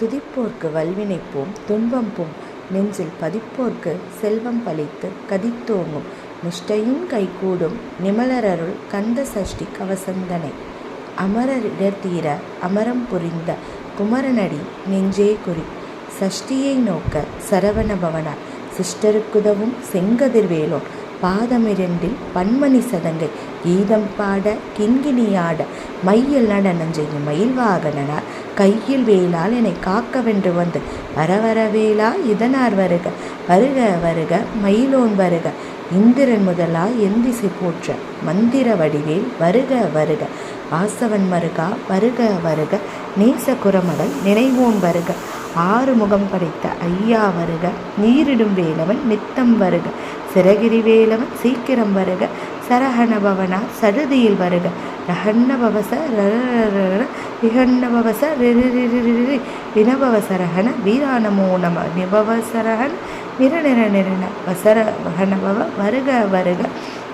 துதிப்போர்க்கு வல்வினை போம் துன்பம் போம் நெஞ்சில் பதிப்போர்க்கு செல்வம் பழித்து கதித்தோங்கும். நிஷ்டையும் கைகூடும் நிமலரருள் கந்த சஷ்டி கவசந்தனை. அமரரிடர்தீர அமரம் புரிந்த குமரனடி நெஞ்சே குறி. சஷ்டியை நோக்க சரவண பவனார். சிஸ்டருக்குதவும் செங்கதிர்வேலோன் பாதமிரண்டில் பன்மணி சதங்கை கீதம் பாட கிண்கிணியாட மையில் நடனம் செய்யும் மயில் வாகனனார் கையில் வேலால் என்னை காக்கவென்று வந்து வரவர வேலா இதனார் வருக. வருக வருக மயிலோன் வருக. இந்திரன் முதலா எந்திசை போற்ற. மந்திர வடிவேல் வருக வருக. வாசவன் மருகா வருக வருக. நேச குரமகள் நினைவோன் வருக. ஆறு முகம் படைத்த ஐயா வருக. நீரிடும் வேலவன் நித்தம் வருக. சிறகிரிவேலவன் சீக்கிரம் வருக சரஹண பவனா சடுதியில் வருக. ரஹண்ண பவச ரர பவச ரிரிரிரிரி வினபவ வீரானமோ நம. நிபவசரஹன் சரஹண நிரண வசர வகனபவ வருக வருக.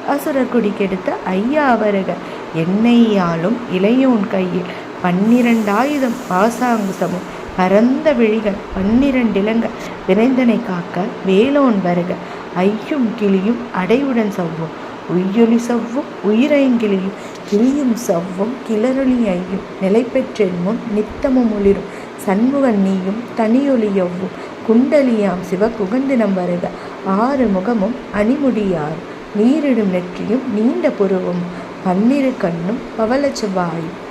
அசுரர் குடிக்கெடுத்த ஐயா வருக. எண்ணெய்யாலும் இளையோன் கையில் பன்னிரண்டாயுதம் பாசாங்குசமும் பரந்த விழிகள் பன்னிரண்டிலங்க. விரைந்தனை காக்க வேலோன் வருக. ஐயும் கிளியும் அடைவுடன் சவ்வும். உய்யொலி சவ்வும் உயிரைங்கிளியும் கிளியும். சவ்வும் கிளறொளி ஐயும். நிலை பெற்றென் முன் நித்தமும் ஒளிரும். சண்முகன் நீயும் தனியொலியவ்வும் குண்டலியாம் சிவ குகந்தினம் வருக. ஆறு முகமும் அணிமுடியார். நீரிடும் நெற்றியும் நீண்ட புருவம். பன்னிரு கண்ணும் பவளச்செவ்வாயும்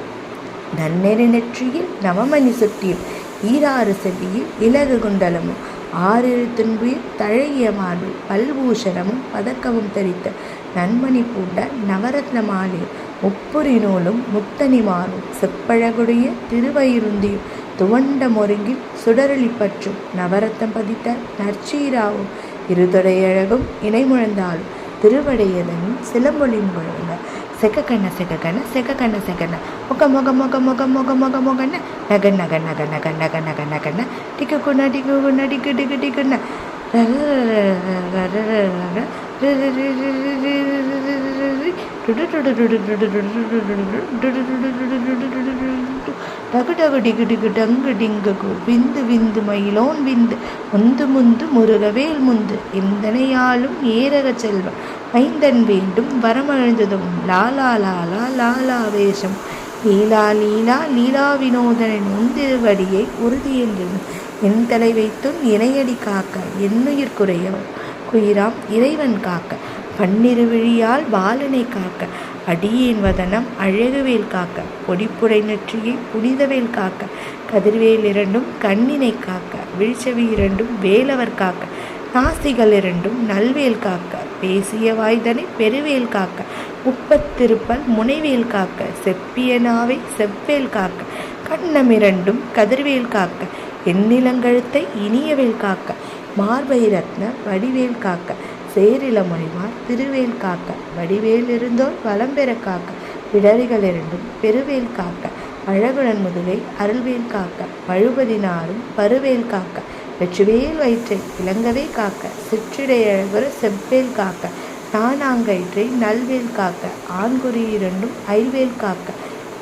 நன்னெறி நெற்றியில் நவமணி சுட்டியும். ஈராறு செவ்வியில் இலகு குண்டலமும். ஆறிரு துன்புயில் தழைய பல்பூஷணமும் பதக்கமும் தரித்த நன்மணி பூண்ட நவரத்ன மாலை முப்புரி நூலும் முத்தனி மாறும். செப்பழகுடைய திருவயிருந்தியும் துவண்ட மொருங்கில் சுடரளி பற்றும் நவரத்தம் பதித்த நற்சீராவும் இருதொடையழகும் இணைமுழந்தாலும் திருவடையதனும் சிலம்பொலி முழங்க செக்கக்கண்ண செக்கக்கண்ண செக்கக்கண்ண செக்கண்ண முக முக முக முக முக முக முகண்ண நக நக நக நக நக நக நகண்ண டிக்கு குண்ண டிக்கு குண்ண டிக்கு டிக்கு டிக்குண்ண டகு டகு டிகு டிகு டங்கு டிங்குகு விந்து விந்து மயிலோன் விந்து முந்து முந்து முருகவேல் முந்து எந்தனையாலும் ஏரக செல்வம் ஐந்தன் வேண்டும் வரமழுந்ததும் லாலா லாலா லாலா வேஷம். லீலா லீலா லீலா வினோதனின் உந்திருவடியை உறுதியில் என் தலை வைத்தும் இணையடி காக்க என்னுயிர் குறைய குயிராம் இறைவன் காக்க பன்னிரு விழியால் பாலனை காக்க அடியின் வதனம் அழகுவேல் காக்க பொடிப்புடை நெற்றியை புனிதவேல் காக்க கதிர்வேல் இரண்டும் கண்ணினை காக்க வீழ்ச்சவி இரண்டும் வேலவர் காக்க நாசிகள் இரண்டும் நல்வேல் காக்க பேசிய வாய்தனை பெருவேல் காக்க உப்பத்திருப்பல் முனைவேல் காக்க செப்பிய நாவை செவ்வேல் காக்க கண்ணமிரண்டும் கதிர்வேல் காக்க எண்ணிலங்கழுத்தை இனியவேல் காக்க மார்பை ரத்ன வடிவேல் காக்க சேரில மொழிமார் திருவேல் காக்க வடிவேல் இருந்தோர் வளம்பெற காக்க பிடரிகள் இரண்டும் பெருவேல் காக்க அழகுடன் முதுகை அருள்வேல் காக்க பழுபதினாரும் பருவேல் காக்க வெற்றிவேல் வயிற்றை இளங்கவே காக்க சிற்றிடையவர் செவ்வேல் காக்க தானாங்கயிற்றை நல்வேல் காக்க ஆண்குறி இரண்டும் ஐவேல் காக்க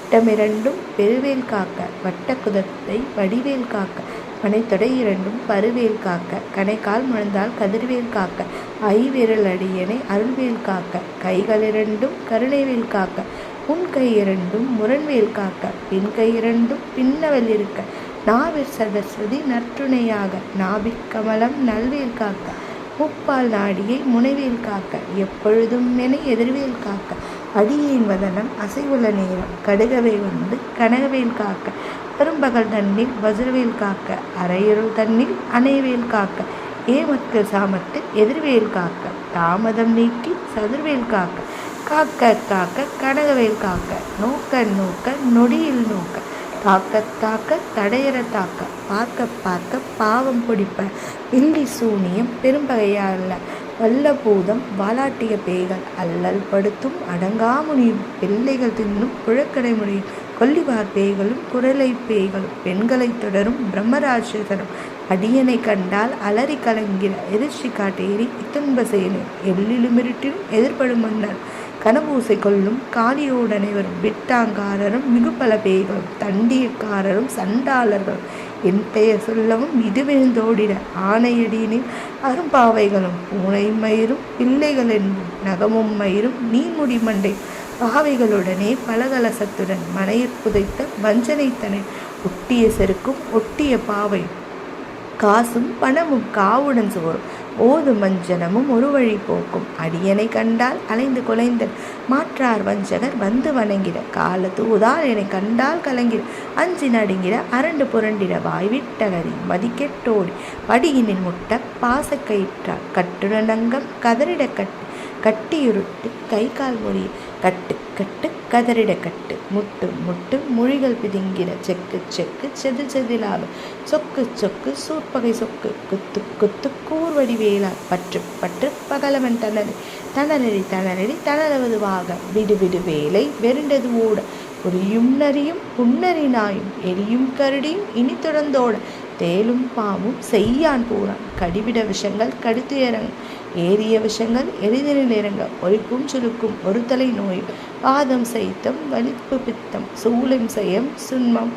வட்டமிரண்டும் பெருவேல் காக்க வட்ட குதத்தை வடிவேல் காக்க மனைத்தொடை இரண்டும் பருவேல் காக்க கணைக்கால் முழந்தால் கதிர்வேல் காக்க ஐவிரல் அடியனை அருள்வேல் காக்க கைகள் இரண்டும் கருணைவேல் காக்க உன் கை இரண்டும் முரண்வேல் காக்க பின் கை இரண்டும் பின்னவல் இருக்க நாவிற் சரஸ்வதி நற்றுணையாக நாபிக் கமலம் நல்வேல் காக்க முப்பால் நாடியை முனைவேல் காக்க எப்பொழுதும் என எதிர்வேல் காக்க அடியின் வதனம் அசைவுள்ள நேரம் கடுகவை வந்து கனகவேல் காக்க பெரும்பகல் தன்னில் வஜ்ரவேல் காக்க அரையருள் தன்னில் அணைவேல் காக்க ஏமக்கு சாமத்து எதிர்வேல் காக்க தாமதம் நீக்கி சதுர்வேல் காக்க காக்க காக்க கனகவேல் காக்க நோக்க நோக்க நொடியில் நோக்க தாக்க தாக்க தடையற தாக்க. பார்க்க பார்க்க பாவம் பிடிப்ப. இல்லி சூனியம் பெரும்பகையல்ல. வல்ல பூதம் வாலாட்டிய பேய்கள் அல்லல் படுத்தும் அடங்காமுனியும் பிள்ளைகள் தின்னும் புழக்கடை முடியும் கொல்லிவார் பேய்களும் குரலை பேய்களும் பெண்களை தொடரும் பிரம்மராட்சசரும். அடியனை கண்டால் அலறி கலங்கிற எதிர்ச்சி காட்டேறி இத்துன்ப செயலும் எல்லிலும் இருட்டிலும் எதிர்படும் மன்னர். கனபூசை கொள்ளும் காளியோடு அனைவரும் விட்டாங்காரரும் மிகுபல பேய்களும் தண்டியக்காரரும் சண்டாளர்களும் என் பெயர் சொல்லவும் இது விழுந்தோடிட அரும்பாவைகளும் பூனை மயிரும் பிள்ளைகள் என்பும் நகமும் மயிரும் நீமுடி மண்டை பாவைகளுடனே பலகலசத்துடன் மனையில் புதைத்த வஞ்சனைத்தனை ஒட்டிய செருக்கும் ஒட்டிய பாவை. காசும் பணமும் காவுடன் சோறும் ஓது மஞ்சனமும் ஒரு வழி போக்கும். அடியனை கண்டால் அலைந்து குலைந்தன் மாற்றார் வஞ்சகர் வந்து வணங்கிட. கால தூதால் என்னை கண்டால் கலங்கிட. அஞ்சு நடுங்கிட அரண்டு புரண்டிட. வாய்விட்டகரி மதிக்கெட்டோடி. படியினில் முட்ட பாசக்கயிற்றால் கட்டுடனங்கம் கதறிட கட்டு. கட்டியுருட்டு கை கால் முறி கட்டு கட்டு கதறிட கட்டு. முட்டு முட்டு மொழிகள் பிதுங்கிட செக்கு செக்கு செது செதிலாக. சொக்கு சொக்கு சூப்பகை சொக்கு. குத்து குத்து கூர்வடி வேலா பற்று பற்று பகலவன் தணறி தணரடி தணரடி தணரவதுவாக விடு விடு வேலை வெருண்டது ஓட. புரியும் நரியும் புன்னறி நாயும். எரியும் கருடியும் இனி தொடர்ந்தோட. தேலும் பாம்பும் செய்யான் பூரான் கடிவிட விஷங்கள் கடித்து ஏறிய விஷங்கள் எளிதில் இறங்க ஒழிப்பும் சுருக்கும் ஒரு தலை நோய் பாதம் சைத்தம் வலிப்பு பித்தம். சூளம் செய்யம் சுண்மம்.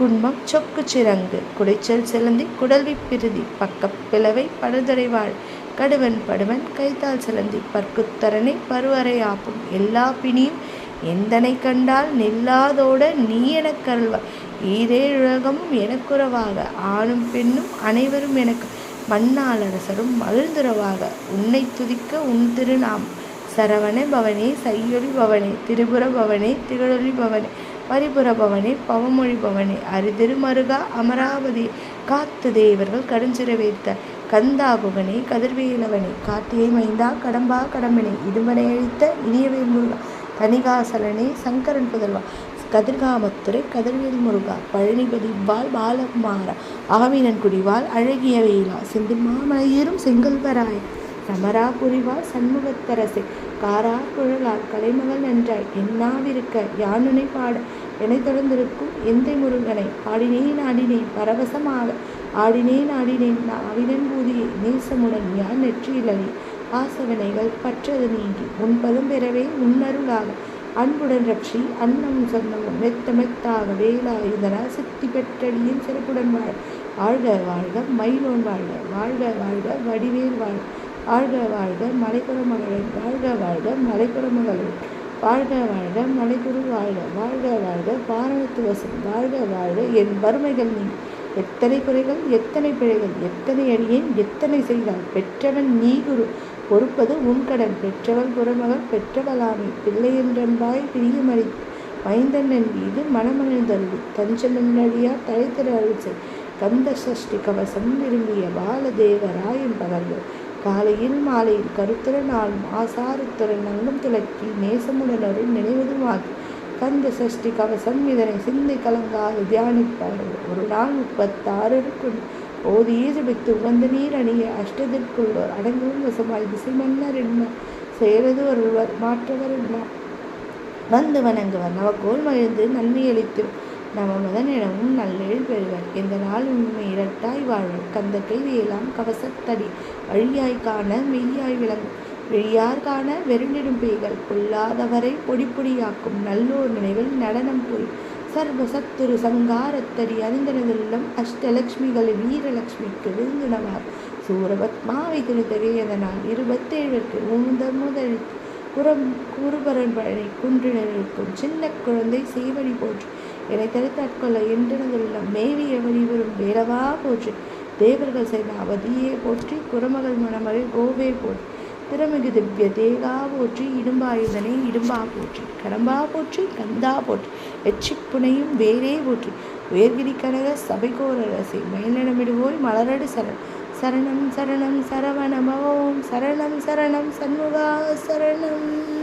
குண்மம் சொக்கு சிறங்கு. குடைச்சல் சிலந்தி குடல்வி பிரிதி. பக்கப் பிளவை படுதடைவாள் கடுவன் படுவன் கைத்தால் சிலந்தி. பற்குத்தரனை பருவரை ஆப்பும். எல்லா பிணியும் எந்தனை கண்டால் நில்லாதோட நீ எனக் கருள்வாய் ஈரேழுலகமும் எனக்குறவாக. ஆணும் பெண்ணும் அனைவரும் எனக்கு மண்ணாளரசரும் மகிழ்ந்துறவாக. உன்னை துதிக்க உன் திருநாம். சரவண பவனே சையொலி பவனே திரிபுர பவனே திகழொலி பவனே பரிபுர பவனே பவமொழி பவனே அரிதிருமருகா அமராவதி. காத்து தேவர்கள் கடுஞ்சிற வைத்த. கந்தா குகனே கதிர்வேலவனே காத்தியை மைந்தா கடம்பா கடம்பனே. இடும்பனை அழித்த இனியவே முருகா தனிகாசலனே சங்கரன் புதல்வா. கதிர்காமத்துறை கதிர்வேல் முருகா பழனிபதி வால் பாலகுமாரா ஆவினன் குடிவால் அழகிய வேலா சிந்து மாமலையேறும் செங்கல்வராய் சமரா புரிவாள் சண்முகத்தரசே காரா குழலால் கலைமகள் நன்றாய் என்னாவிருக்க யானுனை பாட என தொடர்ந்திருக்கும் எந்தை முருகனை ஆடினேன் ஆடினேன் பரவசமாக ஆடினேன் ஆடினேன் ஆவினன் பூதியை நேசமுடன் யான் நெற்றியிலனே ஆசவனைகள் பற்றது நீங்கி உன் பதம் பெறவே உன்னருளாக அன்புடன் ரட்சி அன்னமும் சொன்னமும் மெத்த மெத்தாக வேலாயுதரா சித்தி பெற்றடியின் சிறப்புடன் வாழ வாழ்க வாழ்க மயிலோன் வாழ்க. வாழ்க வாழ்க வடிவேல் வாழ் வாழ்க வாழ்க மலைப்புற மகளிர் வாழ்க வாழ்க மலைப்புற மகளிர் வாழ்க வாழ்க மலைக்குரு வாழ்க. வாழ்க வாழ்க பாரணத்து வசம். வாழ்க வாழ்க என் வறுமைகள் நீ. எத்தனை குறைகள் எத்தனை பிழைகள் எத்தனை அடியேன் எத்தனை செய்தால் பெற்றவன் நீ குரு. பொறுப்பது உன் கடன். பெற்றவள் புறமகள் பெற்றவளாமை. பிள்ளை என்றன்பாய் பிரியமறி மைந்தன் என் மீது மனமணிந்தருளி தஞ்சமென்னடியா தலைத்திர அழிச்சை கந்த சஷ்டி கவசம் விரும்பிய பாலதேவராயன் பகல்கள் காலையில் மாலையில் கருத்துர நாளும் ஆசாரத்துடன் நங்கும் துளக்கி நேசமுடனரும் நினைவதுமாகி கந்த சஷ்டி கவசம் இதனை சிந்தை கலங்காது தியானிப்பார்கள். ஒரு நாள் முப்பத்தாறு இருக்கும். ஓதி ஜபித்து உகந்த நீர் அணிய அஷ்டத்திற்குள்வர் அடங்கும் வசமாய் திசை மன்னர் என்ன? செயலது ஒருவர் மாற்றவர் என்ன? வந்து வணங்குவர் நவக்கோல் மகிழ்ந்து நன்மை அளித்து நம மதனிடமும் நல்லெழில் பெறுவர். எந்த நாள் உண்மை இரட்டாய் வாழும் கந்த கைவியலாம் கவசத்தடி வழியாய் காண மெய்யாய் விளங்கும். வெளியார் காண வெருண்டிடும் பேய்கள் கொல்லாதவரை பொடி பொடியாக்கும் நல்லோர் நினைவில் நடனம் போய் சர்வ சத்துரு சங்காரத்தடி அறிந்தனதுள்ளம் அஷ்டலக்ஷ்மிகளை வீரலக்ஷ்மிக்கு விருந்துணவார் சூரபத்மாவை துணித்தவே இருபத்தேழுக்கு உந்த முதல் குரம் குருபரன் பழனி குன்றினருக்கும் சின்ன குழந்தை செய்வழி போற்று. என்னை தடுத்தாட்கொள்ள என்றனதெல்லாம் மேவிய வரும் வேறவா போற்று. தேவர்கள் செய்த அவதியே போற்றி குரமகள் மணமகள் கோவே போற்றி. திறமிகு திவ்ய தேகா போற்றி இடும்பாயுதனை இடும்பா போற்றி. கடம்பா போற்றி கந்தா போற்றி. வெற்றிப்புனையும் வேரே ஊற்றி உயர்கிரி கனக சபைகோரரசை மேலிடமிடுவோய் மலரடு சரண். சரணம் சரணம் சரவணமோம் சரணம் சரணம் சண்முகா சரணம்.